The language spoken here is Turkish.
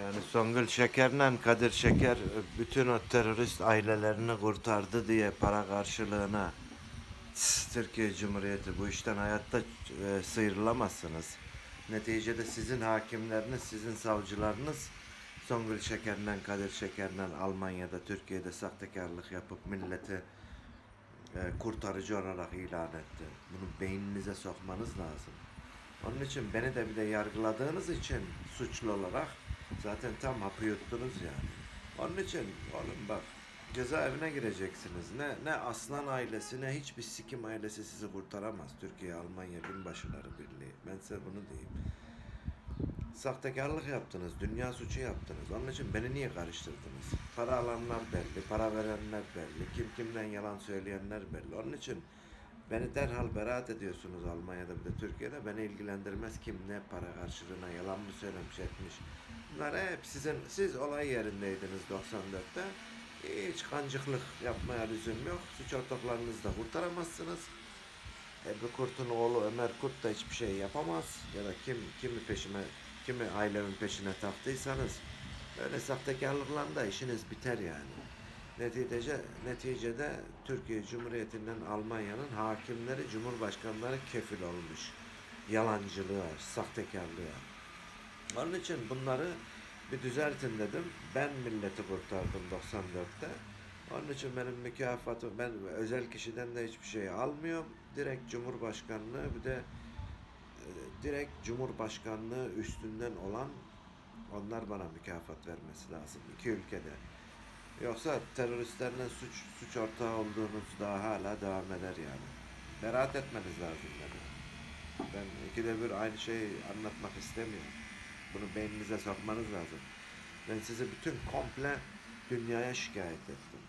Yani Songül Şeker'le Kadir Şeker bütün o terörist ailelerini kurtardı diye para karşılığına Türkiye Cumhuriyeti bu işten hayatta e, sıyrılamazsınız. Neticede sizin hakimleriniz, sizin savcılarınız Songül Şeker'le Kadir Şeker'le Almanya'da, Türkiye'de sahtekarlık yapıp milleti e, kurtarıcı olarak ilan etti. Bunu beyninize sokmanız lazım. Onun için beni de bir de yargıladığınız için suçlu olarak zaten tam hapı yuttunuz yani. Onun için oğlum bak cezaevine gireceksiniz. Ne ne Aslan ailesi ne hiçbir sikim ailesi sizi kurtaramaz. Türkiye Almanya binbaşıları birliği. Ben size bunu diyeyim. Sahtekarlık yaptınız, dünya suçu yaptınız. Onun için beni niye karıştırdınız? Para alanlar belli, para verenler belli, kim kimden yalan söyleyenler belli. Onun için beni derhal beraat ediyorsunuz Almanya'da bir de Türkiye'de. Beni ilgilendirmez kim ne para karşılığına yalan mı söylemiş etmiş. Bunlar hep sizin, siz olay yerindeydiniz 94'te. Hiç kancıklık yapmaya lüzum yok. Suç ortaklarınızı da kurtaramazsınız. Ebru Kurt'un oğlu Ömer Kurt da hiçbir şey yapamaz. Ya da kim kimi peşime, kimi ailemin peşine taktıysanız öyle sahtekarlıkla da işiniz biter yani. Neticede, neticede Türkiye Cumhuriyeti'nden Almanya'nın hakimleri, cumhurbaşkanları kefil olmuş. Yalancılığa, sahtekarlığa. Onun için bunları bir düzeltin dedim. Ben milleti kurtardım 94'te. Onun için benim mükafatım, ben özel kişiden de hiçbir şey almıyorum. Direkt Cumhurbaşkanlığı bir de e, direkt Cumhurbaşkanlığı üstünden olan onlar bana mükafat vermesi lazım iki ülkede. Yoksa teröristlerle suç suç ortağı olduğunuz daha hala devam eder yani. Beraat etmeniz lazım beni. Ben ikide bir aynı şeyi anlatmak istemiyorum. Bunu beyninize sokmanız lazım. Ben sizi bütün komple dünyaya şikayet ettim.